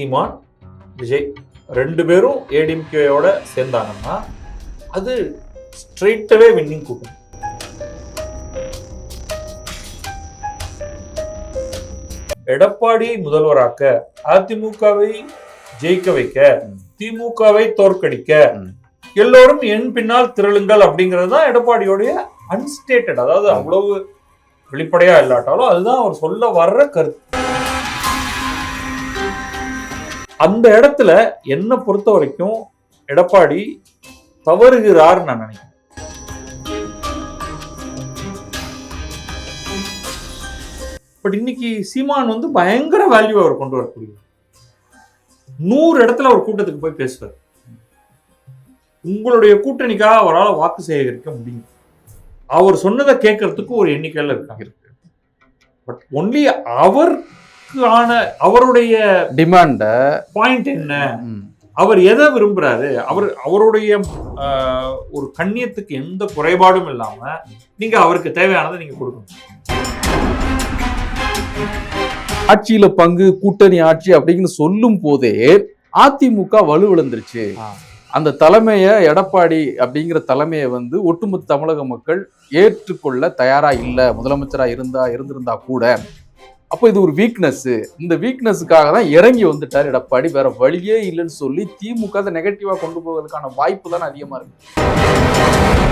சீமான் விஜய் ரெண்டு பேரும் ஏடிஎம்கேயோட சேர்ந்தாங்கன்னா அது ஸ்ட்ரெயிட்டவே வின்னிங் கூட்டணி எடப்பாடியை முதல்வராக்க அதிமுகவை ஜெயிக்க வைக்க திமுகவை தோற்கடிக்க எல்லோரும் என் பின்னால் திரளுங்கள் அப்படிங்கிறது தான் எடப்பாடியோடைய அன்ஸ்டேட்டட் அதாவது அவ்வளவு வெளிப்படையா இல்லாட்டாலும் அதுதான் அவர் சொல்ல வர்ற கருத்து. அந்த இடத்துல என்னை பொறுத்த வரைக்கும் எடப்பாடி தவறுகிறார் நான் நினைக்கிறேன். பட் இன்னைக்கு சீமான் வந்து பயங்கர வேல்யூ அவர் கொண்டு வரக்கூடிய நூறு இடத்துல அவர் கூட்டத்துக்கு போய் பேசுவார். உங்களுடைய கூட்டணிக்காக அவரால் வாக்கு சேகரிக்க முடியும். அவர் சொன்னதை கேட்கறதுக்கு ஒரு எண்ணிக்கையில் இருக்காங்க. பட் ஒன்லி அவர் அவருக்கான அவருடைய டிமாண்ட பாயிண்ட் என்ன? அவர் எதை விரும்புறாரு? அவர் அவருடைய ஒரு கண்ணியத்துக்கு எந்த குறைபாடும் இல்லாம நீங்க அவருக்கு தேவையானதை நீங்க கொடுக்கணும். ஆட்சியில பங்கு கூட்டணி ஆட்சி அப்படின்னு சொல்லும் போதே அதிமுக வலுவிழந்துருச்சு. அந்த தலைமைய எடப்பாடி அப்படிங்கிற தலைமையை வந்து ஒட்டுமொத்த தமிழக மக்கள் ஏற்றுக்கொள்ள தயாரா இல்ல. முதலமைச்சரா இருந்தா இருந்திருந்தா கூட அப்போ இது ஒரு வீக்னஸ் இந்த வீக்னஸுக்காக தான் இறங்கி வந்துட்டார் எடப்பாடி. வேற வழியே இல்லைன்னு சொல்லி திமுக அதை நெகட்டிவாக கொண்டு போவதற்கான வாய்ப்பு தானே அதிகமாக இருக்கு.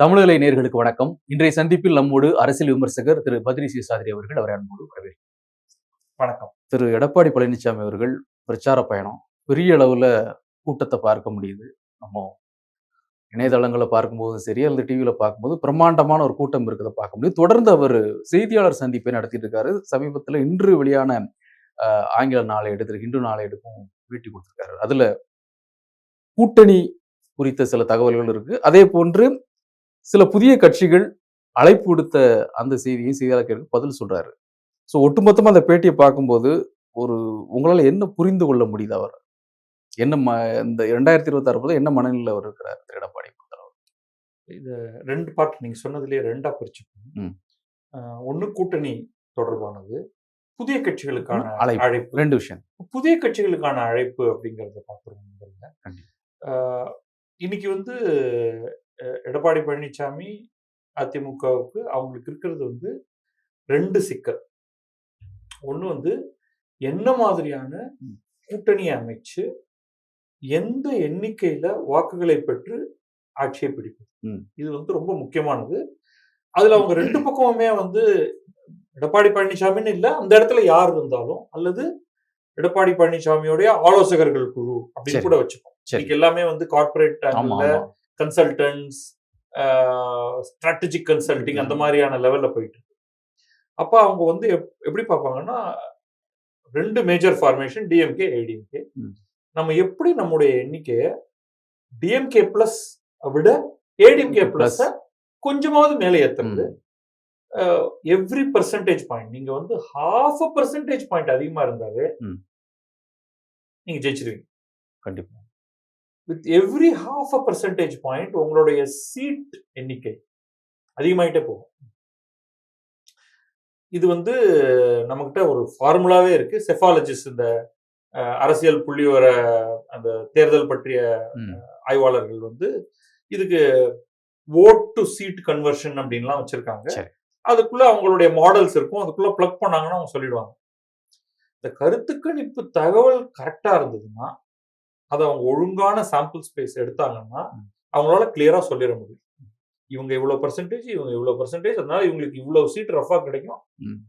தமிழலை நேர்களுக்கு வணக்கம். இன்றைய சந்திப்பில் நம்மோடு அரசியல் விமர்சகர் திரு பத்ரி சேசாதிரி அவர்கள் அவரை அன்போடு வரவேற்கிறேன் வணக்கம். திரு எடப்பாடி பழனிசாமி அவர்கள் பிரச்சார பயணம் பெரிய அளவுல கூட்டத்தை பார்க்க முடியுது. நம்ம இணையதளங்களை பார்க்கும்போதும் சரி அல்லது டிவியில பார்க்கும்போது பிரம்மாண்டமான ஒரு கூட்டம் இருக்கிறத பார்க்க முடியும் தொடர்ந்து அவர் செய்தியாளர் சந்திப்பை நடத்திட்டு இருக்காரு. சமீபத்தில் இன்று வெளியான ஆங்கில நாளேடு திரு ஹிந்து நாளேடுக்கும் பேட்டி கொடுத்திருக்காரு. அதுல கூட்டணி குறித்த சில தகவல்கள் இருக்கு. அதே போன்று சில புதிய கட்சிகள் அழைப்பு விடுத்த அந்த செய்தியை செய்தியாளர்களுக்கு பதில் சொல்றாரு. ஸோ ஒட்டுமொத்தமா அந்த பேட்டியை பார்க்கும்போது ஒரு உங்களால என்ன புரிந்து கொள்ள முடியுது அவர்? என்ன ம இந்த இரண்டாயிரத்தி இருபத்தி ஆறு என்ன மனநிலையில் அவர் இருக்கிறார் திரு எடப்பாடி? இது ரெண்டு பார்ட் நீங்க சொன்னதுலயே ரெண்டா பிரிச்சுக்கணும் ஒண்ணு கூட்டணி தொடர்பானது புதிய கட்சிகளுக்கான அழைப்பு. அழைப்பு. ரெண்டு விஷயம். புதிய கட்சிகளுக்கான அழைப்பு அப்படிங்கறத பார்க்குறோம். இன்னைக்கு வந்து எடப்பாடி பழனிசாமி அதிமுகவுக்கு அவங்களுக்கு இருக்கிறது வந்து ரெண்டு சிக்கல் ஒண்ணு வந்து என்ன மாதிரியான. கூட்டணியை அமைச்சு எந்த எண்ணிக்கையில வாக்குகளை பெற்று ஆட்சியை பிடிப்பது ம். இது வந்து ரொம்ப முக்கியமானது அதுல அவங்க ரெண்டு பக்கமுமே வந்து எடப்பாடி பழனிசாமின்னு இல்ல அந்த இடத்துல யார் இருந்தாலும் அல்லது எடப்பாடி பழனிசாமியோடைய ஆலோசகர்கள் குழு அப்படின்னு. கூட வச்சுப்போம் இன்னைக்கு எல்லாமே வந்து கார்ப்பரேட் கன்சல்டன்ட்ஸ் ஸ்ட்ராட்டஜிக் கன்சல்டிங் அந்த மாதிரியான லெவல்ல போயிட்டு இருக்கு அப்ப அவங்க வந்து எப்- எப்படி பார்ப்பாங்கன்னா ரெண்டு மேஜர் ஃபார்மேஷன் டிஎம்கே ஏடிஎம்கே. நம்ம எப்படி நம்முடைய எண்ணிக்கையை டிஎம்கே பிளஸ் விட ஏடிஎம்கே பிளஸ் கொஞ்சமாவது மேலே ஏத்துறது ம். எவ்ரி பர்சன்டேஜ் பாயிண்ட் நீங்க வந்து ஹாஃப் பர்சன்டேஜ் பாயிண்ட் அதிகமா இருந்தாவே ம். நீங்க ஜெயிச்சிருவீங்க கண்டிப்பா with every half a percentage point உங்களுடைய சீட் எண்ணிக்கை அதிகமாயிட்டே போகும். இது வந்து நம்மகிட்ட ஒரு ஃபார்முலாவே இருக்கு. செஃபாலஜிஸ்ட் இந்த அரசியல் புள்ளிவர அந்த தேர்தல் பற்றிய. ஆய்வாளர்கள் வந்து இதுக்கு ஓட் டு சீட் கன்வர்ஷன் அப்படின்லாம் வச்சிருக்காங்க. சரி. அதுக்குள்ள அவங்களுடைய மாடல்ஸ் இருக்கும். அதுக்குள்ள பிளக் பண்ணாங்கன்னா அவங்க சொல்லிடுவாங்க. இந்த கருத்து கணிப்பு தகவல் கரெக்டா இருந்ததுன்னா அதை அவங்க ஒழுங்கான சாம்பிள் ஸ்பேஸ் எடுத்தாங்கன்னா. அவங்களால கிளியரா சொல்லிட முடியும் இவங்க இவ்வளவு பர்சன்டேஜ் இவங்க இவ்வளவு பர்சன்டேஜ் அதனால இவங்களுக்கு இவ்வளவு சீட் ரஃபா கிடைக்கும்.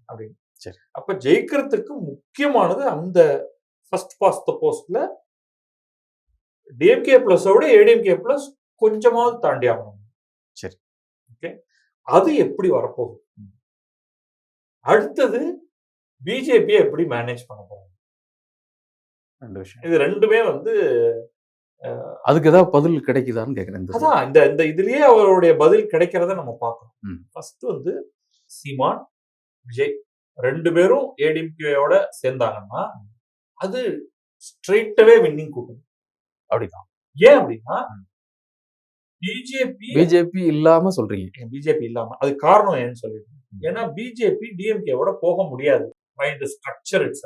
அப்படின்னு சரி. அப்ப ஜெயிக்கிறதுக்கு முக்கியமானது அந்த ஃபர்ஸ்ட் பாஸ்ட் போஸ்ட்ல டிஎம்கே பிளஸோட ஏடிஎம்கே பிளஸ் கொஞ்சமாவது தாண்டி ஆகணும் சரி. ஓகே அது எப்படி வரப்போகுது அடுத்தது பிஜேபியை எப்படி மேனேஜ் பண்ண போறாங்க ரெண்டு விஷயம். இது ரெண்டுமே வந்து அதுக்கு ஏதாவது பதில் கிடைக்குதான்னு கேக்குறேன் இந்த அதான் இந்த இந்த இதுலயே அவருடைய பதில் கிடைக்கிறத நம்ம பார்க்கணும். ஃபர்ஸ்ட் வந்து சீமான் விஜய் ரெண்டு பேரும் ஏடிஎம்கேயோட சேர்ந்தாங்கன்னா அது ஸ்ட்ரெயிட்டவே வின்னிங் கூட்டணி அப்படிதான். ஏன் அப்படின்னா பிஜேபி பிஜேபி இல்லாம சொல்றீங்க. பிஜேபி இல்லாம. அது காரணம் ஏன்னு சொல்லிடுறேன். ஏன்னா பிஜேபி டிஎம்கேவோட போக முடியாது. பை த ஸ்ட்ரக்சர் இட்ஸ்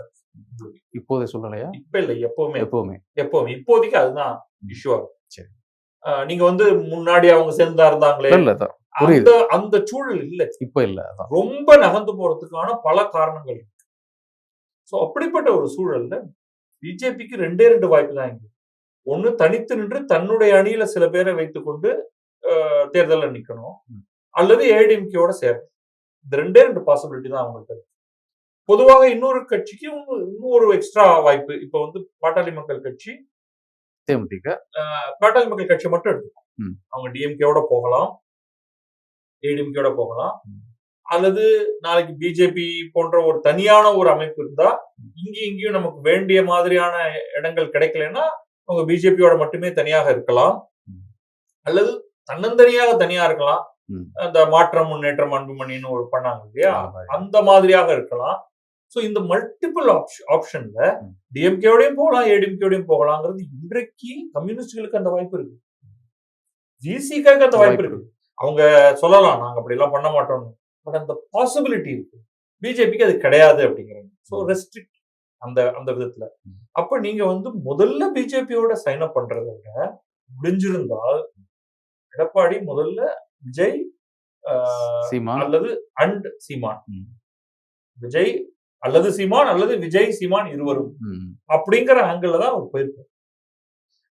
இப்போதே சொல்லலையா இப்ப இல்ல எப்பவுமே. எப்பவுமே. எப்பவுமே. இப்போதைக்கு அதுதான் இஷ்யூ சரி. நீங்க வந்து முன்னாடி அவங்க சேர்ந்தா இருந்தாங்களே? இல்ல. அந்த அந்த சூழல் இல்ல. இப்ப இல்ல ரொம்ப நகர்ந்து போறதுக்கான பல காரணங்கள் இருக்கு. சோ அப்படிப்பட்ட ஒரு சூழல்ல பிஜேபிக்கு ரெண்டே ரெண்டு வாய்ப்பு தான் இங்க. ஒண்ணு தனித்து நின்று தன்னுடைய அணியில சில பேரை வைத்துக்கொண்டு தேர்தல்ல நிக்கணும். அல்லது ஏடிஎம்கேயோட சேரணும். இந்த ரெண்டே ரெண்டு பாசிபிலிட்டி தான் அவங்கள்ட்ட இருக்கு. பொதுவாக இன்னொரு கட்சிக்கு இன்னும் இன்னும் ஒரு எக்ஸ்ட்ரா வாய்ப்பு இப்ப வந்து பாட்டாளி மக்கள் கட்சி தேமுதிக பாட்டாளி மக்கள் கட்சி மட்டும் எடுத்துக்கோம். அவங்க டிஎம்கேவோட போகலாம் ஏடிஎம்கேவோட போகலாம். அல்லது நாளைக்கு பிஜேபி போன்ற ஒரு தனியான ஒரு அமைப்பு இருந்தா இங்கேயும் இங்கேயும் நமக்கு வேண்டிய மாதிரியான இடங்கள் கிடைக்கலன்னா அவங்க பிஜேபியோட மட்டுமே தனியாக இருக்கலாம். அல்லது தன்னந்தனியாக தனியா இருக்கலாம். அந்த மாற்றம் முன்னேற்றம் அன்புமணின்னு ஒரு பண்ணாங்க இல்லையா. அந்த மாதிரியாக இருக்கலாம் சோ இந்த மல்டிபிள் ஆப்ஷன்ல ம். டிஎம்கேயோடையும் போகலாம் ஏடிஎம்கேயோடையும் போகலாங்கிறது இன்றைக்கு கம்யூனிஸ்டுகளுக்கு அந்த வாய்ப்பு இருக்கு. ஜிசிக்காக்கு அந்த வாய்ப்பு இருக்கு. அவங்க சொல்லலாம் நாங்க அப்படி எல்லாம் பண்ண மாட்டோம்னு. பட் அந்த பாசிபிலிட்டி இருக்கு. பிஜேபிக்கு அது கிடையாது அப்படிங்கிறாங்க. ஸோ ரெஸ்ட்ரிக்ட் அந்த அந்த விதத்துல. அப்ப நீங்க வந்து முதல்ல பிஜேபியோட சைன் அப் பண்றதை விட முடிஞ்சிருந்தால் எடப்பாடி முதல்ல விஜய் அல்லது அண்ட் சீமான். விஜய் அல்லது சீமான் அல்லது விஜய் சீமான் இருவரும். அப்படிங்கிற ஆங்கிள் தான் அவர் போயிருப்பார்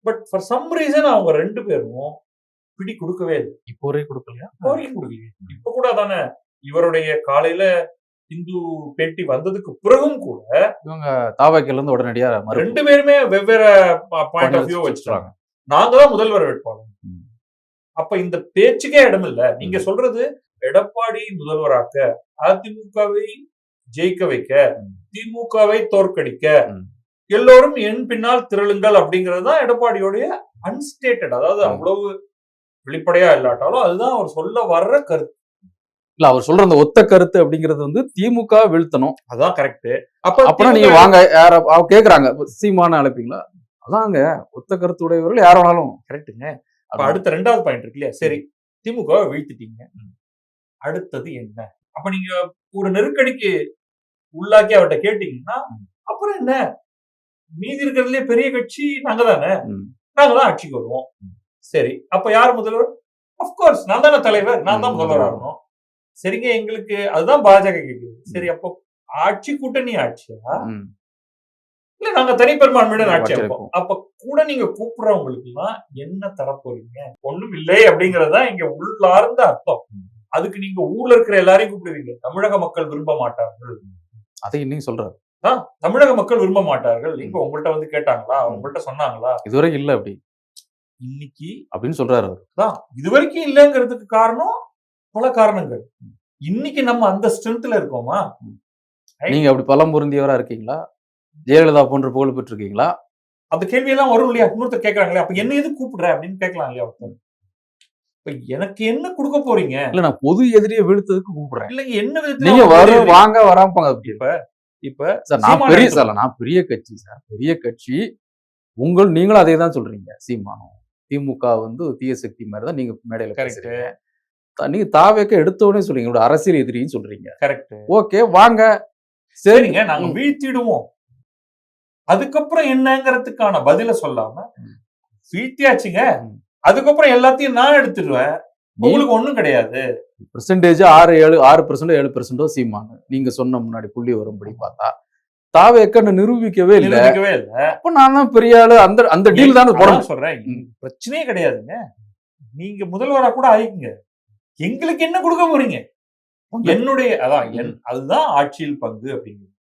பட் ஃபார் சம் ரீசன் அவங்க ரெண்டு பேரும் பிடி கொடுக்கவே இல்லை. இப்போ ஒரே கொடுக்கலையா? வரைக்கும் கொடுக்கலையே. இப்ப கூட தானே இவருடைய காலையில இந்து பேட்டி வந்ததுக்கு பிறகும் கூட இவங்க தாவாக்கில இருந்து உடனடியா ரெண்டு பேருமே வெவ்வேறு பாயிண்ட் ஆஃப் வியூ வச்சுட்டாங்க நாங்க தான் முதல்வர் வேட்பாளர். அப்ப இந்த பேச்சுக்கே இடம் இல்ல. நீங்க சொல்றது எடப்பாடி முதல்வராக்க அதிமுகவை ஜெயிக்க வைக்க. திமுகவை தோற்கடிக்க. எல்லோரும் என் பின்னால் திரளுங்கள் அப்படிங்கிறது தான் எடப்பாடியோடைய அன்ஸ்டேட்டட் அதாவது. அவ்வளவு வெளிப்படையா இல்லாட்டாலும் அதுதான் அவர் சொல்ல வர்ற கருத்து. இல்ல அவர் சொல்ற அந்த ஒத்த கருத்து அப்படிங்கிறது வந்து திமுக வீழ்த்தணும். அதான் கரெக்ட் அப்ப அப்புறம் நீங்க வாங்க யார கேக்குறாங்க சீமான அழைப்பீங்களா? அதாங்க ஒத்த கருத்து உடையவர்கள் யார் வேணாலும். கரெக்ட்டுங்க அப்ப அடுத்த ரெண்டாவது பாயிண்ட் இருக்கு இல்லையா? சரி திமுக வீழ்த்திட்டீங்க. அடுத்தது என்ன? அப்ப நீங்க ஒரு நெருக்கடிக்கு உள்ளாக்கி அவர்கிட்ட கேட்டீங்கன்னா அப்புறம் என்ன? மீதி இருக்கிறதுலயே பெரிய கட்சி நாங்க தானே. நாங்க தான் ஆட்சிக்கு வருவோம். சரி அப்ப யார் முதல்வர்? அப்கோர்ஸ் நான் தானே தலைவர். நான் தான் முதல்வர். ஆகணும். சரிங்க எங்களுக்கு அதுதான் பாஜக கேக்குது. சரி அப்போ ஆட்சி கூட்டணி ஆட்சியா. இல்ல நாங்க தனிப்பெரும்பான்மையுடன் ஆட்சி ஆட்சி அமைப்போம் அப்ப கூட நீங்க கூப்பிடுறவங்களுக்கு எல்லாம் என்ன தரப்போறீங்க? ஒண்ணும் இல்லை அப்படிங்கறதுதான் இங்க உள்ளார்ந்த அர்த்தம். அதுக்கு நீங்க ஊர்ல இருக்கிற எல்லாரையும் கூப்பிடுவீங்க. தமிழக மக்கள் விரும்ப மாட்டார்கள். அதை இன்னைக்கு சொல்றாரு. தமிழக மக்கள் விரும்ப மாட்டார்கள். நீங்க உங்கள்ட்ட வந்து கேட்டாங்களா? உங்கள்ட்ட சொன்னாங்களா? இதுவரை இல்ல அப்படி. இன்னைக்கு அப்படின்னு சொல்றாரு அவர். தான் இதுவரைக்கும் இல்லைங்கிறதுக்கு காரணம் பல காரணங்கள். இன்னைக்கு நம்ம அந்த ஸ்ட்ரென்த்ல இருக்கோமா? நீங்க அப்படி பலம் பொருந்தியவரா இருக்கீங்களா? ஜெயலலிதா போன்ற புகழ் பெற்றிருக்கீங்களா? அந்த கேள்வி எல்லாம் வரும் இல்லையா? இன்னொருத்தர் கேக்குறாங்களே அப்ப என்ன எது கூப்பிடுற? அப்படின்னு கேட்கலாம் இல்லையா? ஒருத்தர் எனக்கு என்ன கொடுக்க போறீங்க? இல்ல நான் பொது எதிரியை வீழ்த்ததுக்கு கூப்பிடுறேன். இல்ல என்ன விதத்துல நீங்க தெரியுது? வாங்க வராம போங்க. அப்படி இப்ப இப்ப சார் நான் பெரிய சார் நான் பெரிய கட்சி சார். பெரிய கட்சி. உங்கள் நீங்களும் அதே தான் சொல்றீங்க சீமானம். திமுக வந்து தீய சக்தி மாதிரி தான் நீங்க மேடையில கரெக்ட் நீங்க தாவேக்க எடுத்த உடனே சொல்றீங்க உங்களோட அரசியல் எதிரின்னு சொல்றீங்க. கரெக்ட் ஓகே வாங்க. சரி. சரிங்க நாங்க. வீழ்த்திடுவோம். அதுக்கப்புறம் என்னங்கிறதுக்கான பதில சொல்லாம. வீழ்த்தியாச்சுங்க. அதுக்கப்புறம் எல்லாத்தையும் நான் எடுத்துடுவேன். உங்களுக்கு ஒண்ணும் கிடையாது. பெர்சன்டேஜ் ஆறு ஏழு ஆறு பெர்சென்டோ ஏழு பெர்சென்டோ சீமானு. நீங்க சொன்ன முன்னாடி புள்ளி வரும்படி பார்த்தா. தாவேக்கன்னு நிரூபிக்கவே இல்லை. நிரூபிக்கவே இல்ல. அப்ப நான் தான் பெரிய ஆளு. அந்த அந்த டீல் தானே போட சொல்றேன். பிரச்சனையே கிடையாதுங்க. நீங்க முதல்வரா கூட ஆயிக்குங்க. எங்களுக்கு என்ன கொடுக்க போறீங்க? என்னுடைய அதான் என் அதுதான் ஆட்சியில் பங்கு அப்படிங்கிறது.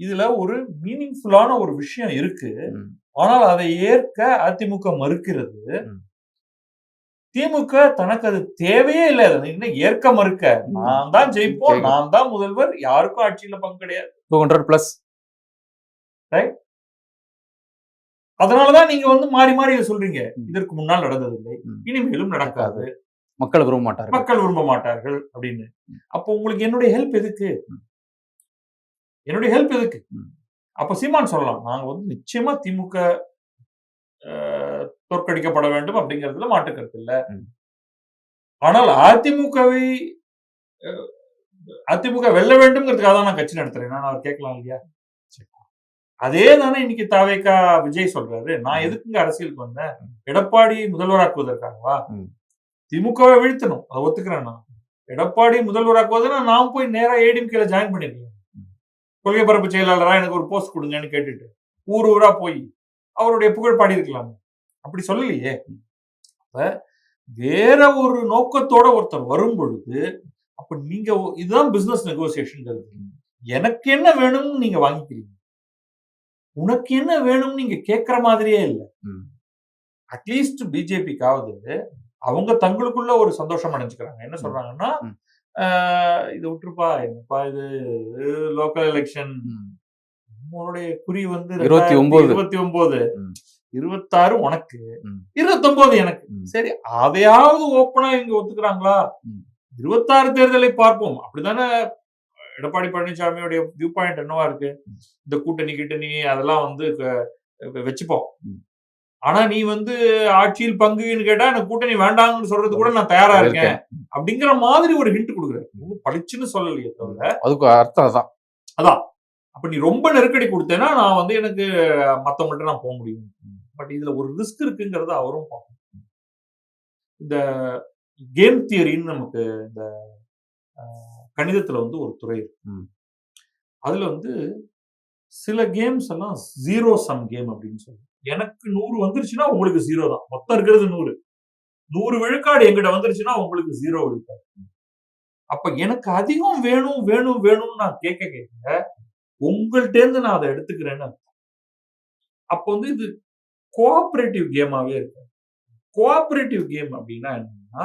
இதுல ஒரு மீனிங்ஃபுல்லான ஒரு விஷயம் இருக்கு. ஆனால் அதை ஏற்க அதிமுக மறுக்கிறது. திமுக தனக்கு அது தேவையே இல்லை. அதை இன்னும் ஏற்க மறுக்க. நான் தான் ஜெயிப்போம். நான் தான் முதல்வர். யாருக்கும் ஆட்சியில பங்கு கிடையாது. டூ ஹண்ட்ரட் பிளஸ் அதனாலதான் நீங்க வந்து மாறி மாறி சொல்றீங்க. இதற்கு முன்னால் நடந்ததில்லை. ம். இனிமேலும் நடக்காது. மக்கள் விரும்ப மாட்டார்கள். மக்கள் விரும்ப மாட்டார்கள் அப்படின்னு. அப்போ உங்களுக்கு என்னுடைய ஹெல்ப் எதுக்கு. என்னுடைய ஹெல்ப் எதுக்கு. அப்ப சீமான் சொல்லலாம். நாங்க வந்து நிச்சயமா திமுக தோற்கடிக்கப்பட வேண்டும் அப்படிங்கிறதுல கருத்து இல்ல. ஆனால் அதிமுகவை அதிமுக வெல்ல வேண்டும்ங்கிறதுக்காக தான் நான் கட்சி நடத்துறேன். நான் அவர் கேட்கலாம் இல்லையா? அதே தானே இன்னைக்கு தாவேக்கா விஜய் சொல்றாரு. நான். எதுக்குங்க அரசியலுக்கு வந்தேன்? எடப்பாடி முதல்வராக்குவதற்காகவா. திமுகவை வீழ்த்தணும். அதை ஒத்துக்கிறேன் நான். எடப்பாடி முதல்வராக்குவதுன்னா நான் போய் நேரா ஏடிஎம்கேல ஜாயின் பண்ணிருக்கேன். கொள்கை பரப்பு செயலாளரா எனக்கு ஒரு போஸ்ட் கொடுங்கன்னு கேட்டுட்டு ஊர் ஊரா போய் அவருடைய புகழ் பாடி இருக்கலாம் அப்படி சொல்லலையே. வேற ஒரு நோக்கத்தோட ஒருத்தர் வரும் பொழுது அப்ப நீங்க இதுதான் பிசினஸ் நெகோசியேஷன் எனக்கு என்ன வேணும்னு நீங்க வாங்கிக்கிறீங்க. உனக்கு என்ன வேணும்னு நீங்க கேட்கற மாதிரியே இல்ல. அட்லீஸ்ட் பிஜேபிக்காவது அவங்க தங்களுக்குள்ள ஒரு சந்தோஷம் அடைஞ்சுக்கிறாங்க. என்ன சொல்றாங்கன்னா இதை விட்டுருப்பா என்னப்பா இது? Local election. உங்களுடைய குறி வந்து 29. இருபத்தி ஒன்பது ம். இருபத்தாறு உனக்கு. இருபத்தொன்பது எனக்கு. சரி அதையாவது ஓப்பனா இங்க ஒத்துக்கிறாங்களா. இருபத்தாறு தேர்தலை பார்ப்போம். அப்படிதானே எடப்பாடி பழனிசாமியோடைய வியூ பாயிண்ட் என்னவா இருக்கு? இந்த கூட்டணி கிட்டணி அதெல்லாம் வந்து வச்சுப்போம். ஆனா நீ வந்து ஆட்சியில் பங்குன்னு கேட்டா எனக்கு கூட்டணி வேண்டாம்னு சொல்றது கூட நான் தயாரா இருக்கேன். அப்படிங்கிற மாதிரி ஒரு ஹிண்ட் கொடுக்குறேன் பளிச்சுன்னு சொல்லலையே தவிர. அதுக்கு அர்த்தம் அதான். அப்ப நீ ரொம்ப நெருக்கடி கொடுத்தேன்னா நான் வந்து எனக்கு மத்தவங்கள்ட்ட நான் போக முடியும். பட் இதுல ஒரு ரிஸ்க் இருக்குங்கிறத அவரும் பார்க்கணும். இந்த கேம் தியரின்னு நமக்கு இந்த கணிதத்துல வந்து ஒரு துறை இருக்கு. அதுல வந்து சில கேம்ஸ் எல்லாம் ஜீரோ சம் கேம் அப்படின்னு சொல்லுவோம் எனக்கு நூறு வந்துருச்சுன்னா உங்களுக்கு ஜீரோ தான். மொத்தம் இருக்கிறது நூறு. நூறு விழுக்காடு எங்கிட்ட வந்துருச்சுன்னா உங்களுக்கு ஜீரோ விழுக்காடு. அப்ப எனக்கு அதிகம் வேணும் வேணும் வேணும்னு நான் கேட்க கேட்க உங்கள்ட்ட இருந்து நான் அதை எடுத்துக்கிறேன்னு அர்த்தம். அப்போ வந்து இது கோஆபரேட்டிவ் கேமாவே இருக்கு. கோஆபரேட்டிவ் கேம் அப்படின்னா என்னன்னா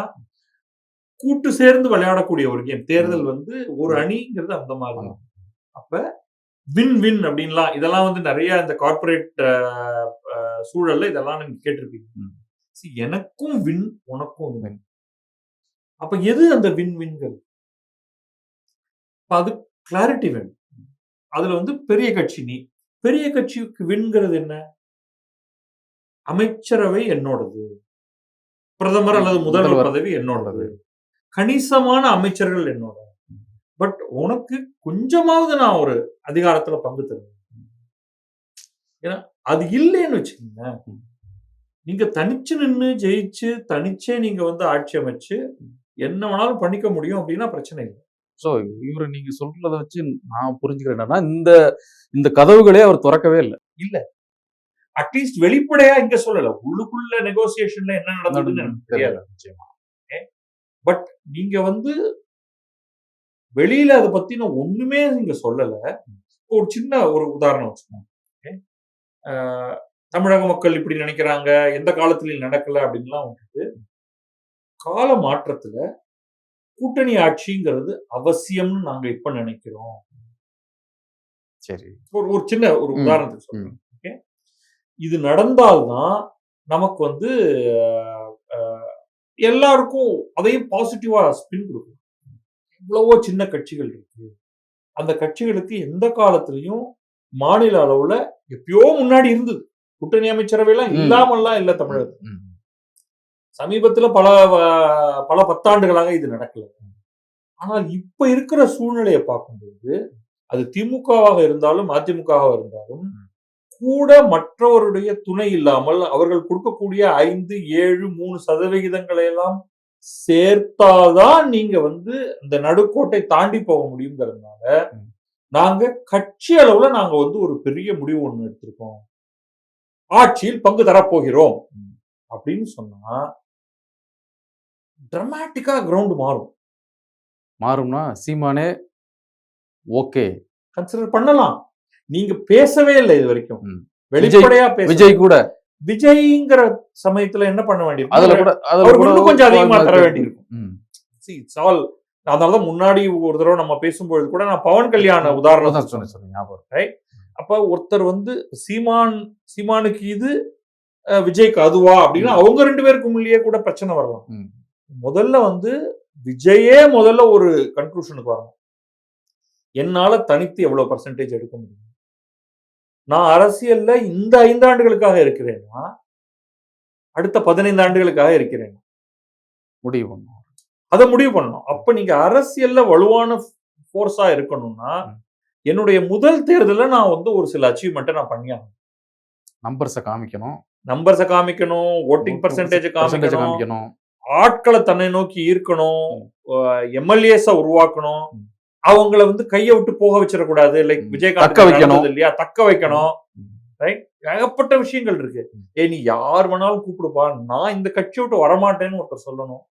கூட்டு சேர்ந்து விளையாடக்கூடிய ஒரு கேம் தேர்தல் வந்து ஒரு அணிங்கிறது அந்த மாதிரி. அப்ப வின் வின் அப்படின்லாம் இதெல்லாம் வந்து நிறைய இந்த கார்ப்பரேட் சூழல்ல இதெல்லாம் நீங்க கேட்டிருப்பீங்க. எனக்கும் வின் உனக்கும் வின் அப்ப எது அந்த வின் வின்கள் அது கிளாரிட்டி வேணும். அதுல வந்து பெரிய கட்சி நீ. பெரிய கட்சிக்கு வின்கிறது என்ன? அமைச்சரவை என்னோடது. பிரதமர் அல்லது முதல்வர். பதவி என்னோடது. கணிசமான அமைச்சர்கள் என்னோட. பட் உனக்கு கொஞ்சமாவது நான் ஒரு அதிகாரத்துல பங்கு தருவேன். ஏன்னா அது இல்லைன்னு வச்சுக்கோங்க. நீங்க தனிச்சு நின்னு ஜெயிச்சு தனிச்சே நீங்க வந்து ஆட்சி அமைச்சு என்ன வேணாலும் பண்ணிக்க முடியும் அப்படின்னா பிரச்சனை இல்லை. சோ இவரு நீங்க சொல்றத வச்சு நான் புரிஞ்சுக்கிறேன் என்னன்னா இந்த இந்த கதவுகளே அவர் திறக்கவே இல்லை. அட்லீஸ்ட் வெளிப்படையா இங்க சொல்லல. உள்ளுக்குள்ள நெகோசியேஷன்ல என்ன நடந்ததுன்னு எனக்கு தெரியாது நிச்சயமா. பட் நீங்க வந்து வெளியில அதை பத்தின ஒண்ணுமே நீங்க சொல்லல. ஒரு சின்ன ஒரு உதாரணம் வச்சுக்கோங்க. தமிழக மக்கள் இப்படி நினைக்கிறாங்க எந்த காலத்திலயும் நடக்கல அப்படின்லாம் வந்துட்டு கால மாற்றத்துல கூட்டணி ஆட்சிங்கிறது அவசியம்னு நாங்க இப்ப நினைக்கிறோம். சரி. ஒரு ஒரு சின்ன ஒரு உதாரணத்துக்கு சொல்றேன். இது நடந்தால்தான் நமக்கு வந்து எல்லாருக்கும் அதையும் பாசிட்டிவா ஸ்பின் கொடுக்கும். எவ்வளவோ சின்ன கட்சிகள் இருக்கு. அந்த கட்சிகளுக்கு எந்த காலத்திலையும் மாநில அளவுல எப்பயோ முன்னாடி இருந்தது. கூட்டணி அமைச்சரவையெல்லாம். இல்லாமல்லாம் இல்ல தமிழகத்துல. சமீபத்துல பல பல பத்தாண்டுகளாக இது நடக்கல. ஆனால் இப்ப இருக்கிற சூழ்நிலையை பார்க்கும்போது அது திமுகவாக இருந்தாலும் அதிமுகவாக இருந்தாலும் கூட மற்றவருடைய துணை இல்லாமல் அவர்கள் கொடுக்கக்கூடிய ஐந்து ஏழு மூணு சதவிகிதங்களை எல்லாம் சேர்த்தாதான் நீங்க வந்து இந்த நடுக்கோட்டை தாண்டி போக முடியுங்கிறதுனால. நாங்க கட்சி அளவுல நாங்க வந்து ஒரு பெரிய முடிவு ஒண்ணு எடுத்திருக்கோம். ஆட்சியில் பங்கு தரப்போகிறோம். அப்படின்னு சொன்னா டிராமாட்டிக்கா கிரவுண்ட் மாறும். மாறும்னா சீமானே ஓகே. கன்சிடர் பண்ணலாம். நீங்க பேசவே இல்லை இது வரைக்கும். வெளிப்படையா பேச விஜய் கூட. விஜய்ங்கிற சமயத்துல என்ன பண்ண அதுல கூட அதுல இன்னும் கொஞ்சம் அதிகமா தர வேண்டியிருக்கும். all அதனாலதான் முன்னாடி ஒரு தடவை நம்ம பேசும்பொழுது கூட நான் பவன் கல்யாண உதாரணம் அதான் சொன்னேன் இருக்கு. அப்ப ஒருத்தர் வந்து சீமான் சீமானுக்கு இது விஜய்க்கு அதுவா அப்படின்னா அவங்க ரெண்டு பேருக்குள்ளேயே கூட பிரச்சனை வரலாம். முதல்ல வந்து விஜயே முதல்ல ஒரு கன்க்ளூஷனுக்கு வரணும். என்னால தனித்து எவ்வளவு பர்சன்டேஜ் எடுக்க முடியும்? நான் அரசியல்ல இந்த ஐந்தாண்டுகளுக்காக இருக்கிறேன்னா அடுத்த பதினைந்து ஆண்டுகளுக்காக இருக்கிறேன்? முடிவு பண்ணும் அதை முடிவு பண்ணணும். அப்ப நீங்க அரசியல்ல வலுவான ஃபோர்ஸா இருக்கணும்னா. என்னுடைய முதல் தேர்தல்ல நான் வந்து ஒரு சில அச்சீவ்மெண்ட்டை நான் பண்ணியாகணும் நம்பர்ஸை காமிக்கணும். நம்பர்ஸை காமிக்கணும் ஓட்டிங் பர்சன்டேஜ் காமிக்கணும் ஆட்களை தன்னை நோக்கி ஈர்க்கணும் எம்எல்ஏஸ உருவாக்கணும். அவங்கள வந்து கையை விட்டு போக வச்சிடக்கூடாது. லைக். விஜயகாந்த் தக்க வைக்கணும். இல்லையா? தக்க வைக்கணும். ரைட் ஏகப்பட்ட விஷயங்கள் இருக்கு. ஏ நீ யார் வேணாலும் கூப்பிடுப்பா. நான் இந்த கட்சி விட்டு வரமாட்டேன்னு ஒருத்தர் சொல்லணும்.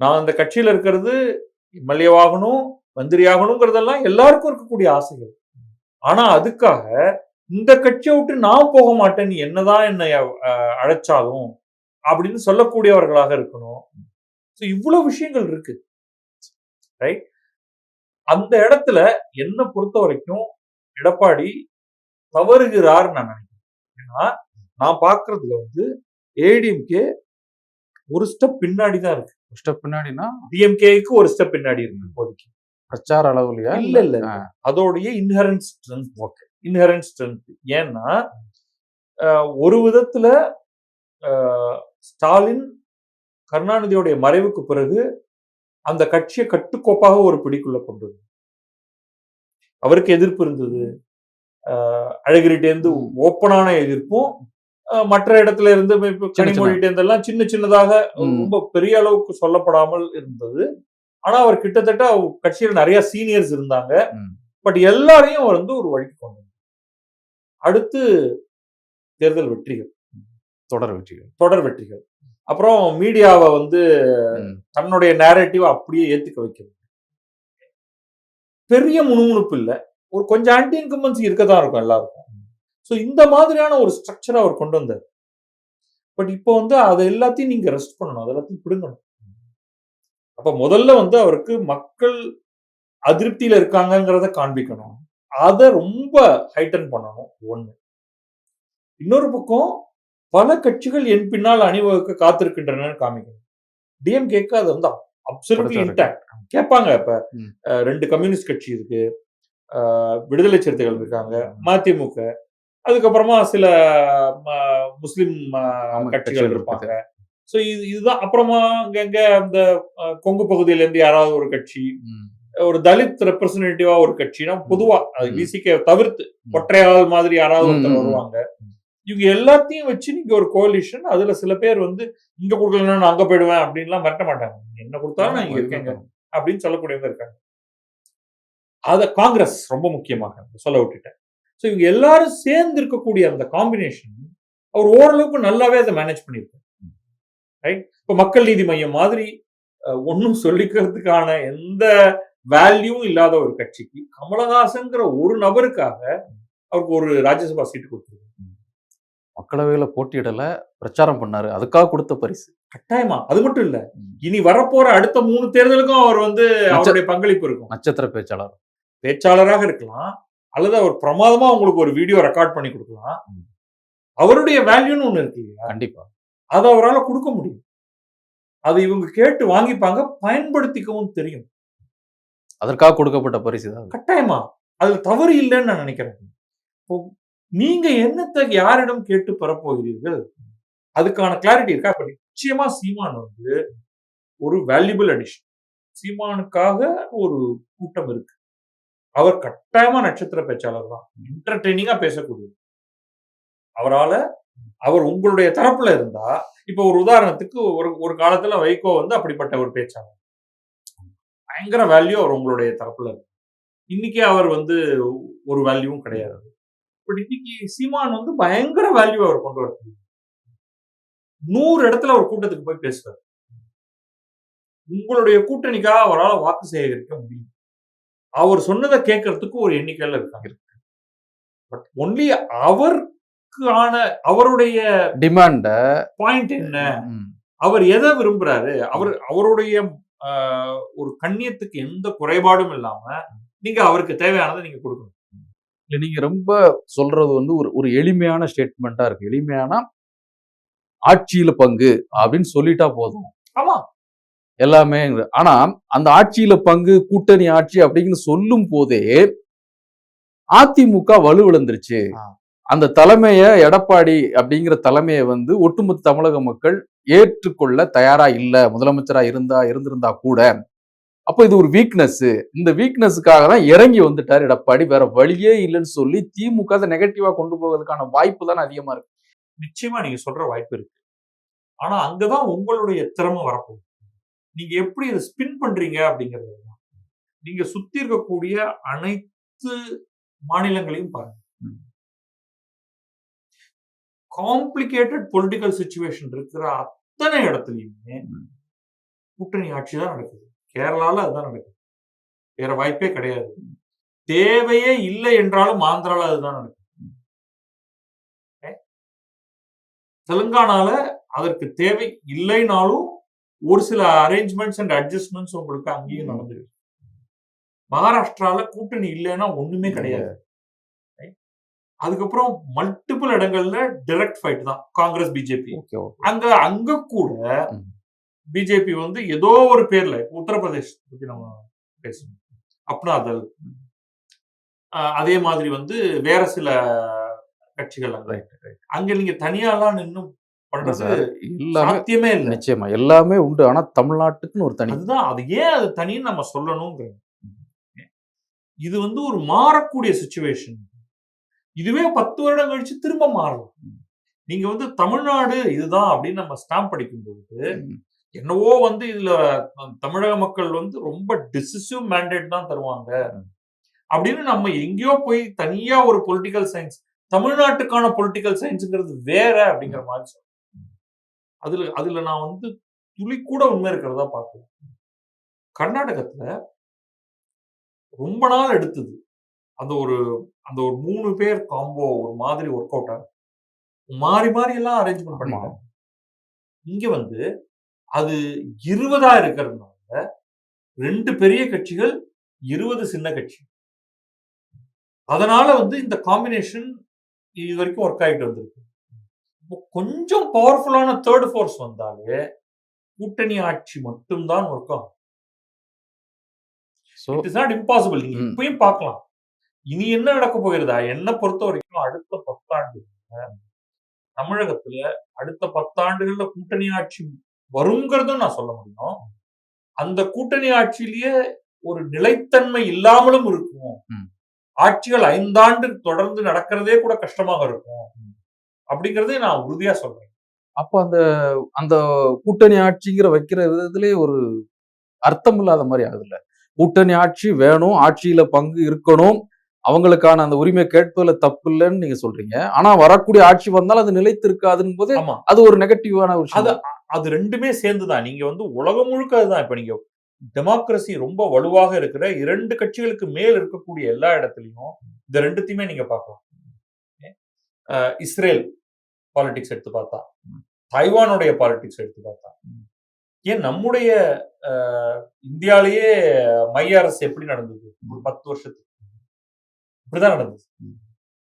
நான் அந்த கட்சியில இருக்கிறது எம்எல்ஏ ஆகணும் மந்திரி ஆகணுங்கிறதெல்லாம் எல்லாருக்கும் இருக்கக்கூடிய ஆசைகள். ஆனா அதுக்காக இந்த கட்சியை விட்டு நான் போக மாட்டேன். நீ என்னதான் என்னை அழைச்சாலும் அப்படின்னு சொல்லக்கூடியவர்களாக இருக்கணும். ஸோ இவ்வளவு விஷயங்கள் இருக்கு. ரைட் அந்த இடத்துல என்னை பொறுத்த வரைக்கும் எடப்பாடி தவறுகிறார் நான் நினைக்கிறேன். ஏன்னா நான் பார்க்கிறதுல வந்து ஏடிஎம்கே ஒரு ஸ்டெப் பின்னாடி தான் இருக்கு. ஸ்டெப் பின்னாடினா? டிஎம்கேக்கு ஒரு ஸ்டெப் பின்னாடி இருக்கு இப்போதைக்கு. பிரச்சார அளவுலயா? இல்ல இல்ல. அதோடைய inherent strength okay inherent strength ஏன்னா ஒரு விதத்துல ஸ்டாலின் கருணாநிதியோடைய மறைவுக்கு பிறகு அந்த கட்சியை கட்டுக்கோப்பாக ஒரு பிடிக்குள்ள கொண்டு. அவருக்கு எதிர்ப்பு இருந்தது ம். ஓப்பனான எதிர்ப்பும் மற்ற இடத்துல இருந்து இப்ப சின்ன சின்னதாக. ரொம்ப பெரிய அளவுக்கு சொல்லப்படாமல் இருந்தது ஆனா அவர் கிட்டத்தட்ட கட்சியில நிறைய சீனியர்ஸ் இருந்தாங்க. பட் எல்லாரையும் அவர் வந்து ஒரு வழிக்கு கொண்டு. அடுத்து தேர்தல் வெற்றிகள் தொடர் வெற்றிகள் தொடர் வெற்றிகள் அப்புறம் மீடியாவை வந்து. தன்னுடைய நேரட்டிவ் அப்படியே ஏத்துக்க வைக்கிறது. பெரிய முணுமுணுப்பு இல்ல. ஒரு கொஞ்சம் ஆன்டி இன்கம்பன்சி இருக்கதான் இருக்கும் எல்லாருக்கும். ஸோ இந்த மாதிரியான ஒரு ஸ்ட்ரக்சரை அவர் கொண்டு வந்தார். பட் இப்போ வந்து அதை எல்லாத்தையும் நீங்க ரெஸ்ட் பண்ணணும். அது எல்லாத்தையும் பிடுங்கணும். அப்ப முதல்ல வந்து அவருக்கு மக்கள் அதிருப்தியில இருக்காங்கங்கிறத காண்பிக்கணும். அதை ரொம்ப ஹைட்டன் பண்ணணும். ஒண்ணு. இன்னொரு பக்கம் பல கட்சிகள் என் பின்னால் அணிவகுக்க காத்திருக்கின்றன காமிக்கணும் டிஎம்கேக்கு அது வந்து அப்சல்யூட்லி. இன்டாக்ட் கேட்பாங்க இப்ப ரெண்டு கம்யூனிஸ்ட் கட்சி இருக்கு விடுதலை சிறுத்தைகள் இருக்காங்க மதிமுக அதுக்கப்புறமா சில முஸ்லிம் கட்சிகள் இருப்பாங்க ஸோ இது இதுதான் அப்புறமா அங்கங்க அந்த அஹ், கொங்கு பகுதியில இருந்து யாராவது ஒரு கட்சி. ஒரு தலித் ரெப்ரசன்டேட்டிவா ஒரு கட்சினா பொதுவா அது. விசிகே தவிர்த்து. ஒற்றையாள் மாதிரி யாராவது ஒருத்தர். வருவாங்க இவங்க எல்லாத்தையும் வச்சு நீங்க ஒரு கோலிஷன் அதுல சில பேர் வந்து இங்க கொடுக்கலன்னா நான் அங்க போயிடுவேன் அப்படின்லாம் மிரட்ட மாட்டாங்க. என்ன கொடுத்தாலும் நான் இங்க இருக்கேங்க அப்படின்னு சொல்லக்கூடியவங்க இருக்காங்க. அத காங்கிரஸ் ரொம்ப முக்கியமாக சொல்ல விட்டுட்டேன். ஸோ இவங்க எல்லாரும் சேர்ந்து இருக்கக்கூடிய அந்த காம்பினேஷன் அவர் ஓரளவுக்கு நல்லாவே அதை மேனேஜ் பண்ணியிருக்காரு. ரைட் இப்போ மக்கள் நீதி மையம் மாதிரி ஒன்றும் சொல்லிக்கிறதுக்கான எந்த வேல்யூவும் இல்லாத ஒரு கட்சிக்கு கமலஹாசன்ங்கிற ஒரு நபருக்காக அவருக்கு ஒரு ராஜ்யசபா சீட்டு கொடுத்துருக்காங்க. மக்களவையில போட்டியிடல பிரச்சாரம் பண்ணாரு. அதுக்காக கொடுத்த பரிசு. கட்டாயமா. அது மட்டும் இல்ல. இனி வரப்போற அடுத்த மூணு தேர்தலுக்கும் அவர் வந்து அவருடைய பங்களிப்பு இருக்கும். நட்சத்திர பேச்சாளர். பேச்சாளராக இருக்கலாம். அல்லது அவர் பிரமாதமா உங்களுக்கு ஒரு வீடியோ ரெக்கார்ட் பண்ணி கொடுக்கலாம். அவருடைய வேல்யூன்னு ஒண்ணு இருக்கு இல்லையா? கண்டிப்பா. அதை அவரால் கொடுக்க முடியும். அதை இவங்க கேட்டு வாங்கிப்பாங்க பயன்படுத்திக்கவும் தெரியும். அதற்காக கொடுக்கப்பட்ட பரிசு தான் அது. கட்டாயமா. அதுல தவறு இல்லைன்னு நான் நினைக்கிறேன். இப்போ நீங்க என்னத்தை யாரிடம் கேட்டு பெறப்போகிறீர்கள்? அதுக்கான கிளாரிட்டி இருக்கா? இப்ப நிச்சயமா சீமான் வந்து ஒரு வேல்யூபிள் அடிஷன் சீமானுக்காக ஒரு கூட்டம் இருக்கு. அவர் கட்டாயமா நட்சத்திர பேச்சாளர் தான். என்டர்டெய்னிங்கா பேசக்கூடியது அவரால அவர் உங்களுடைய தரப்புல இருந்தா இப்ப ஒரு உதாரணத்துக்கு ஒரு ஒரு காலத்துல வைகோ வந்து அப்படிப்பட்ட ஒரு பேச்சாளர். பயங்கர வேல்யூ அவர் உங்களுடைய தரப்புல இருக்கு. இன்னைக்கு அவர் வந்து ஒரு வேல்யூவும் கிடையாது. பட் இன்னைக்கு சீமான் வந்து பயங்கர வேல்யூ அவர் கொண்டு வர நூறு இடத்துல அவர் கூட்டத்துக்கு போய் பேசுறாரு உங்களுடைய கூட்டணிக்காக அவரால் வாக்கு சேகரிக்க முடியும். அவர் சொன்னதை கேட்கறதுக்கு ஒரு எண்ணிக்கையில இருக்காங்க. பட் ஒன்லி அவருக்கான அவருடைய டிமாண்ட பாயிண்ட் என்ன? அவர் எதை விரும்புறாரு? அவர் அவருடைய ஒரு கண்ணியத்துக்கு எந்த குறைபாடும் இல்லாம நீங்க அவருக்கு தேவையானதை நீங்க கொடுக்கணும். இல்ல நீங்க ரொம்ப சொல்றது வந்து ஒரு ஒரு எளிமையான ஸ்டேட்மெண்டா இருக்கு. எளிமையான ஆட்சியில பங்கு அப்படின்னு சொல்லிட்டா போதும். ஆமா. எல்லாமே ஆனா அந்த ஆட்சியில பங்கு கூட்டணி ஆட்சி அப்படின்னு சொல்லும் போதே அதிமுக வலுவிழந்துருச்சு. அந்த தலைமைய எடப்பாடி அப்படிங்கிற தலைமையை வந்து ஒட்டுமொத்த தமிழக மக்கள் ஏற்றுக்கொள்ள தயாரா இல்ல. முதலமைச்சரா இருந்தா இருந்திருந்தா கூட அப்ப இது ஒரு வீக்னஸ் இந்த வீக்னஸுக்காக தான் இறங்கி வந்துட்டார். எடப்பாடி வேற வழியே இல்லைன்னு சொல்லி திமுக அதை நெகட்டிவா கொண்டு போவதற்கான வாய்ப்பு தானே அதிகமா இருக்கு. நிச்சயமா நீங்க சொல்ற வாய்ப்பு இருக்கு. ஆனா அங்கதான் உங்களுடைய திறமை வரப்போகுது. நீங்க எப்படி இதை ஸ்பின் பண்றீங்க அப்படிங்கிறது. நீங்க சுத்தி இருக்கக்கூடிய அனைத்து மாநிலங்களையும் பாருங்க. காம்ப்ளிகேட்டட் பொலிட்டிக்கல் சுச்சுவேஷன் இருக்கிற அத்தனை இடத்துலயுமே. கூட்டணி ஆட்சி தான் நடக்குது. கேரளால அதுதான் நடக்குது. வேற வாய்ப்பே கிடையாது. தேவையே இல்லை என்றாலும் ஆந்திரால அதுதான் நடக்குது. தெலுங்கானால அதற்கு தேவை இல்லைனாலும் ஒரு சில அரேஞ்ச்மெண்ட்ஸ் அண்ட் அட்ஜஸ்ட்மெண்ட்ஸ் உங்களுக்கு அங்கேயும். நடந்துருக்கு. மகாராஷ்டிரால கூட்டணி இல்லைன்னா ஒண்ணுமே கிடையாது? அதுக்கப்புறம் மல்டிபிள் இடங்கள்ல டைரக்ட் ஃபைட் தான். காங்கிரஸ் பிஜேபி அங்க அங்க கூட. பிஜேபி வந்து ஏதோ ஒரு பேர்ல உத்தரப்பிரதேஷ் பத்தி நம்ம பேசணும். அப்னா தல் அஹ் அதே மாதிரி வந்து வேற சில கட்சிகள் அங்க. அங்க நீங்க தனியாலாம் நின்னு பண்றது சார் எல்லாமே சாத்தியமே இல்லை. நிச்சயமா எல்லாமே உண்டு. ஆனா தமிழ்நாட்டுக்குன்னு ஒரு தனி அதுதான் அது ஏன் அது தனின்னு நம்ம சொல்லணுங்கிற. இது வந்து ஒரு மாறக்கூடிய சுச்சுவேஷன் இதுவே பத்து வருடம் கழிச்சு திரும்ப மாறலாம் நீங்க வந்து தமிழ்நாடு இதுதான் அப்படின்னு நம்ம ஸ்டாம்ப் அடிக்கும் பொழுது. என்னவோ வந்து இதுல தமிழக மக்கள் வந்து ரொம்ப டிசிசிவ் மேண்டேட் தான் தருவாங்க. அப்படின்னு நம்ம எங்கேயோ போய் தனியா ஒரு பொலிட்டிக்கல் சயின்ஸ் தமிழ்நாட்டுக்கான பொலிட்டிக்கல் சயின்ஸ்ங்கிறது வேற அப்படிங்கிற மாதிரி சொல்றேன் அதுல அதுல நான் வந்து துளி கூட உண்மை இருக்கிறதா பார்க்கல கர்நாடகத்துல ரொம்ப நாள் எடுத்தது. அந்த ஒரு அந்த ஒரு மூணு பேர் காம்போ ஒரு மாதிரி ஒர்க் அவுட் ஆகும் மாறி மாறி எல்லாம் அரேஞ்ச்மெண்ட் பண்ணிட்டாங்க இங்க வந்து அது இருபதா இருக்கிறதுனால ரெண்டு பெரிய கட்சிகள் இருபது சின்ன கட்சி. அதனால வந்து இந்த காம்பினேஷன் இது வரைக்கும் ஒர்க் ஆகிட்டு வந்திருக்கு. கொஞ்சம் பவர்ஃபுல்லான தேர்ட் ஃபோர்ஸ் வந்தாலே கூட்டணி ஆட்சி மட்டும்தான் ஒர்க் ஆகும். இட் இஸ் நாட் இம்பாசிபிள் நீங்க. இப்பயும் பார்க்கலாம். இனி என்ன நடக்க போகிறதா? என்ன பொறுத்த வரைக்கும் அடுத்த பத்தாண்டு தமிழகத்துல அடுத்த பத்தாண்டுகள்ல கூட்டணி ஆட்சி வருங்கிறதும் நான் சொல்ல முடியும். அந்த கூட்டணி ஆட்சியிலேயே ஒரு நிலைத்தன்மை இல்லாமலும் இருக்கும். ஆட்சிகள் ஐந்தாண்டு தொடர்ந்து நடக்கிறதே கூட கஷ்டமாக இருக்கும். அப்படிங்கறதே நான் உறுதியா சொல்றேன். அப்போ அந்த அந்த கூட்டணி ஆட்சிங்கிற வைக்கிற விதத்திலே ஒரு அர்த்தம் இல்லாத மாதிரி ஆகுதுல்ல. கூட்டணி ஆட்சி வேணும் ஆட்சியில பங்கு இருக்கணும். அவங்களுக்கான அந்த உரிமை கேட்பதுல தப்பு இல்லைன்னு நீங்க சொல்றீங்க. ஆனா வரக்கூடிய ஆட்சி வந்தால் அது நிலைத்து இருக்காதுன்னு போது அது ஒரு நெகட்டிவான விஷயம் அது ரெண்டுமே சேர்ந்துதான். நீங்க வந்து உலகம் முழுக்க அதுதான். இப்ப நீங்க டெமோக்ரஸி ரொம்ப வலுவாக இருக்கிற இரண்டு கட்சிகளுக்கு மேல் இருக்கக்கூடிய எல்லா இடத்துலயும் இந்த ரெண்டுத்தையுமே நீங்க பார்க்கலாம். இஸ்ரேல் பாலிடிக்ஸ் எடுத்து பார்த்தா. தைவானுடைய பாலிடிக்ஸ் எடுத்து பார்த்தா. ஏன் நம்முடைய இந்தியாலேயே மைய அரசு எப்படி நடந்தது? ஒரு பத்து வருஷத்துக்கு. இப்படிதான் நடந்தது.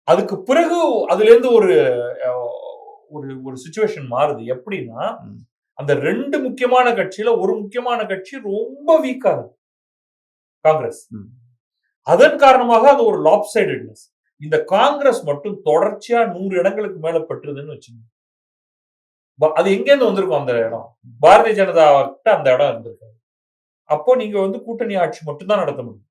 அதுக்கு பிறகு அதுல இருந்து ஒரு ஒரு ஒரு சுச்சுவேஷன் மாறுது. எப்படின்னா. அந்த ரெண்டு முக்கியமான கட்சியில ஒரு முக்கியமான கட்சி ரொம்ப வீக்கா இருக்கு. காங்கிரஸ். அதன் காரணமாக அது ஒரு லாப் சைடட்னஸ் இந்த காங்கிரஸ் மட்டும் தொடர்ச்சியா நூறு இடங்களுக்கு மேல பெற்றுதுன்னு வச்சுங்க அது எங்கேருந்து வந்திருக்கும் அந்த இடம்? பாரதிய ஜனதா கிட்ட அந்த இடம் இருந்திருக்காது அப்போ நீங்க வந்து கூட்டணி ஆட்சி மட்டும்தான் நடத்த முடியும்.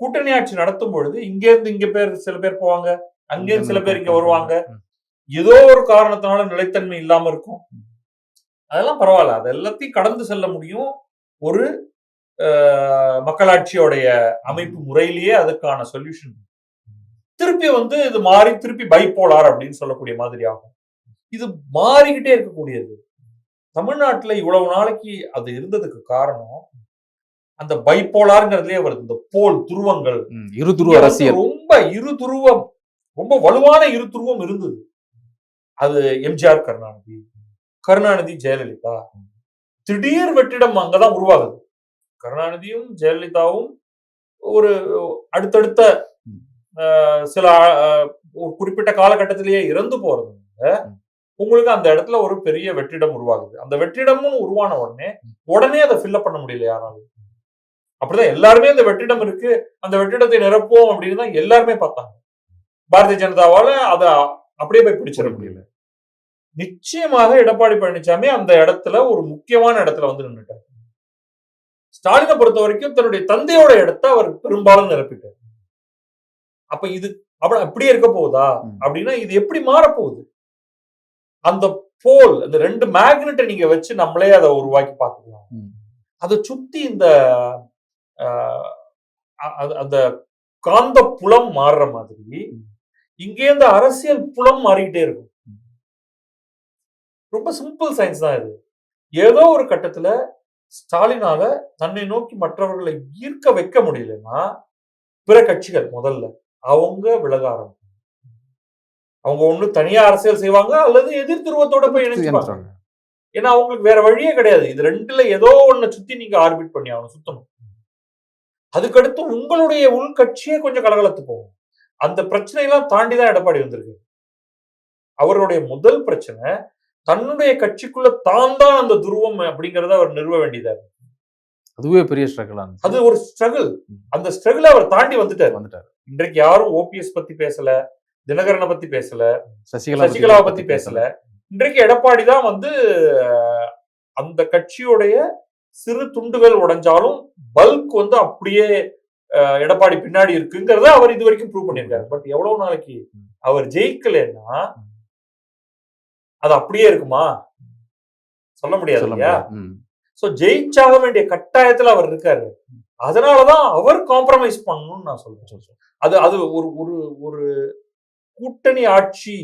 கூட்டணி ஆட்சி நடத்தும் பொழுது இங்க இருந்து இங்க பேர் சில பேர் போவாங்க. அங்கேருந்து சில பேர் இங்க வருவாங்க. ஏதோ ஒரு காரணத்தினால நிலைத்தன்மை இல்லாம இருக்கும். அதெல்லாம் பரவாயில்ல. அது எல்லாத்தையும் கடந்து செல்ல முடியும். ஒரு மக்களாட்சியோடைய அமைப்பு முறையிலேயே அதுக்கான சொல்யூஷன் திருப்பி வந்து இது மாறி திருப்பி பைப்போலார் அப்படின்னு சொல்லக்கூடிய மாதிரி ஆகும். இது மாறிக்கிட்டே இருக்கக்கூடியது. தமிழ்நாட்டுல இவ்வளவு நாளைக்கு அது இருந்ததுக்கு காரணம் அந்த பைப்போலார்ங்கிறதுலயே வருது. இந்த போல் துருவங்கள். இங்க வந்து அரசியல். ரொம்ப இரு துருவம் ரொம்ப வலுவான இரு துருவம் இருந்தது. அது எம்ஜிஆர் கருணாநிதி. கருணாநிதி ஜெயலலிதா. திடீர் வெற்றிடம் அங்கதான் உருவாகுது. கருணாநிதியும் ஜெயலலிதாவும் ஒரு அடுத்தடுத்த சில ஒரு குறிப்பிட்ட காலகட்டத்திலேயே இறந்து போறதுனால உங்களுக்கு அந்த இடத்துல ஒரு பெரிய வெற்றிடம் உருவாகுது. அந்த வெற்றிடமும் உருவான உடனே உடனே அதை ஃபில்லப் பண்ண முடியல யாராலும் அப்படிதான் எல்லாருமே அந்த வெற்றிடம் இருக்கு. அந்த வெற்றிடத்தை நிரப்புவோம் அப்படின்னு தான் எல்லாருமே பார்த்தாங்க. பாரதிய ஜனதாவால அதை அப்படியே போய் பிடிச்சிட முடியல. நிச்சயமாக எடப்பாடி பழனிசாமி அந்த இடத்துல ஒரு முக்கியமான இடத்துல வந்து நின்னுட்டார். ஸ்டாலினை பொறுத்த வரைக்கும் தன்னுடைய தந்தையோட இடத்தை அவர் பெரும்பாலும் நிரப்பிட்டார். அப்ப இது அப்ப அப்படியே இருக்க போகுதா. அப்படின்னா இது எப்படி மாறப்போகுது? அந்த போல் அந்த ரெண்டு மேக்னெட்டை நீங்க வச்சு நம்மளே அதை உருவாக்கி பார்த்துக்கலாம். அதை சுத்தி இந்த அந்த காந்த புலம் மாறுற மாதிரி இங்கே இந்த அரசியல் புலம் மாறிக்கிட்டே இருக்கும். ரொம்ப சிம்பிள் சயின்ஸ் தான் இது. ஏதோ ஒரு கட்டத்துல ஸ்டாலினால தன்னை நோக்கி மற்றவர்களை ஈர்க்க வைக்க முடியலன்னா பிற கட்சிகள் முதல்ல அவங்க விலக ஆரம்பிப்பாங்க. அவங்க ஒண்ணு தனியா அரசியல் செய்வாங்க அல்லது எதிர் துருவத்தோட போய் இணைஞ்சிருவாங்க. ஏன்னா அவங்களுக்கு வேற வழியே கிடையாது. இது ரெண்டுல ஏதோ ஒண்ணு சுத்தி நீங்க ஆர்பிட் பண்ணி ஆகணும் சுத்தணும். அதுக்கடுத்து உங்களுடைய உள்கட்சியே கொஞ்சம் கலகலத்து போகும். அந்த பிரச்சனையெல்லாம் தாண்டி தான் எடப்பாடி வந்திருக்கு. அவருடைய முதல் பிரச்சனை தன்னுடைய கட்சிக்குள்ள தான் தான் அந்த துருவம் அப்படிங்கறத அவர் நிறுவ வேண்டியதா. அதுவே பெரிய ஸ்ட்ரகிளா அது ஒரு ஸ்ட்ரகிள் அந்த ஸ்ட்ரகிள் அவர் தாண்டி வந்துட்டார். வந்துட்டாரு. இன்றைக்கு யாரும் ஓபிஎஸ் பத்தி பேசல தினகரனை பத்தி பேசல சசிகலா சசிகலாவை பத்தி பேசல. இன்றைக்கு எடப்பாடி தான் வந்து அந்த கட்சியுடைய சிறு துண்டுகள் உடைஞ்சாலும் பல்க் வந்து அப்படியே எடப்பாடி பின்னாடி இருக்குங்கிறத அவர் இது வரைக்கும் ப்ரூவ் பண்ணியிருக்காரு. பட் எவ்வளவு நாளைக்கு அவர் ஜெயிக்கலைன்னா அது அப்படியே இருக்குமா? சொல்ல முடியாது இல்லையா. சோ ஜெயிச்சாக வேண்டிய கட்டாயத்துல அவர் இருக்காரு. அதனாலதான் அவர் காம்ப்ரமைஸ் பண்ணணும்னு நான் சொல்றேன். அது அது ஒரு ஒரு ஒரு கூட்டணி ஆட்சி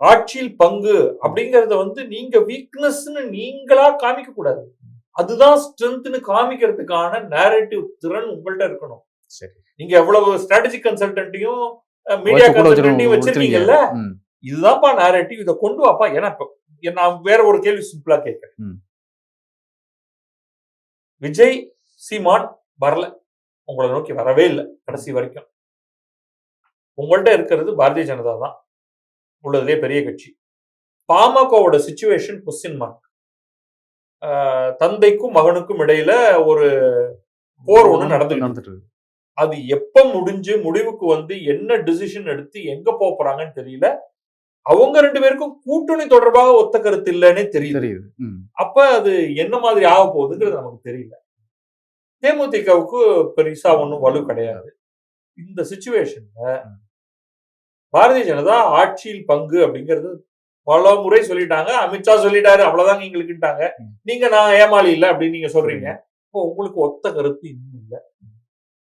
ஆட்சியில் பங்கு அப்படிங்கறத வந்து நீங்க வீக்னஸ்னு நீங்களா காமிக்க கூடாது அதுதான் ஸ்ட்ரென்த்னு காமிக்கிறதுக்கான நேரேட்டிவ் திறன் உங்கள்ட்ட இருக்கணும். சரி. நீங்க எவ்வளவு ஸ்ட்ராட்டஜிக் கன்சல்டன்ட்டையும் மீடியா கன்சல்டன்ட்டையும் வச்சிருக்கீங்க. வச்சிருக்கீங்கல்ல. இதுதான்ப்பா நேரேட்டிவ் இதை கொண்டு வாப்பா. ஏன்னா இப்ப நான் வேற ஒரு கேள்வி சிம்பிளா கேட்கிறேன். விஜய் சீமான் வரல. உங்களை நோக்கி வரவே இல்லை கடைசி வரைக்கும். உங்கள்ட்ட இருக்கிறது பாரதிய ஜனதா தான். உள்ளதுலே பெரிய கட்சி. பாமகவோட சுச்சுவேஷன் கொஸ்டின் மார்க் தந்தைக்கும் மகனுக்கும் இடையில ஒரு போர் ஒண்ணு நடந்துட்டு நடந்துட்டு. அது எப்ப முடிஞ்சு முடிவுக்கு வந்து என்ன டிசிஷன் எடுத்து எங்க போறாங்கன்னு தெரியல. அவங்க ரெண்டு பேருக்கும் கூட்டணி தொடர்பாக ஒத்த கருத்து இல்லைன்னே தெரியுது. அப்ப அது என்ன மாதிரி ஆக போகுதுங்கிறது நமக்கு தெரியல. தேமுதிகவுக்கு பெருசா ஒண்ணும் வலு கிடையாது. இந்த சுச்சுவேஷன்ல பாரதிய ஜனதா ஆட்சியில் பங்கு அப்படிங்கிறது பல முறை சொல்லிட்டாங்க. அமித்ஷா சொல்லிட்டாரு அவ்வளவுதான் எங்களுக்குட்டாங்க. நீங்க நான் ஏமாளி இல்ல அப்படின்னு நீங்க சொல்றீங்க. இப்போ உங்களுக்கு ஒத்த கருத்து இன்னும் இல்ல.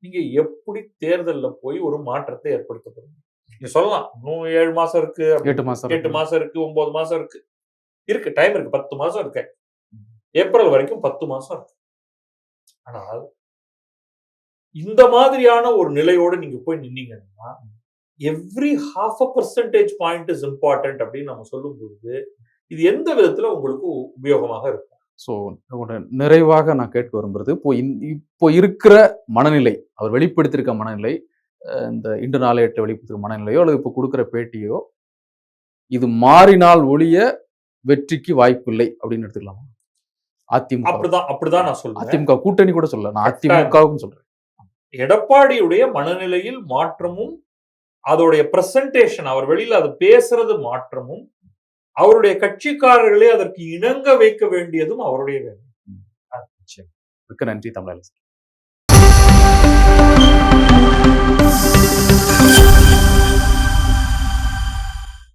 நீங்க எப்படி தேர்தல்ல போய் ஒரு மாற்றத்தை ஏற்படுத்த போறீங்க நீங்க சொல்லலாம். இன்னும் ஏழு மாசம் இருக்கு எட்டு மாசம் எட்டு மாசம் இருக்கு ஒன்பது மாசம் இருக்கு. இருக்கு. டைம் இருக்கு. பத்து மாசம் இருக்கு. ஏப்ரல் வரைக்கும் பத்து மாசம் இருக்கு. ஆனால் இந்த மாதிரியான ஒரு நிலையோட நீங்க போய் நின்னீங்கன்னா every half a percentage point is important அப்படின்னு நம்ம சொல்லும் பொழுது இது எந்த விதத்துல உங்களுக்கு உபயோகமாக இருக்கும்? ஸோ நிறைவாக நான் கேட்க விரும்புறது இப்போ இந்த- இப்போ இருக்கிற மனநிலை அவர் வெளிப்படுத்தியிருக்க மனநிலை இந்த இன்று நாளேட்டு வெளிப்படுத்திருக்க மனநிலையோ அல்லது இப்போ கொடுக்குற பேட்டியோ இது மாறினால் ஒழிய வெற்றிக்கு வாய்ப்பில்லை அப்படின்னு எடுத்துக்கலாமா? அதிமுக. அப்படிதான் அப்படிதான் நான் சொல்றேன். அதிமுக கூட்டணி கூட சொல்ல நான் அதிமுகவுக்கும் சொல்றேன். எடப்பாடியுடைய மனநிலையில் மாற்றமும் அதோடைய பிரசன்டேஷன் அவர் வெளியில அது பேசுறது மாற்றமும் அவருடைய கட்சிக்காரர்களே அதற்கு இணங்க வைக்க வேண்டியதும் அவருடைய வேலை மிக்க நன்றி தமிழ்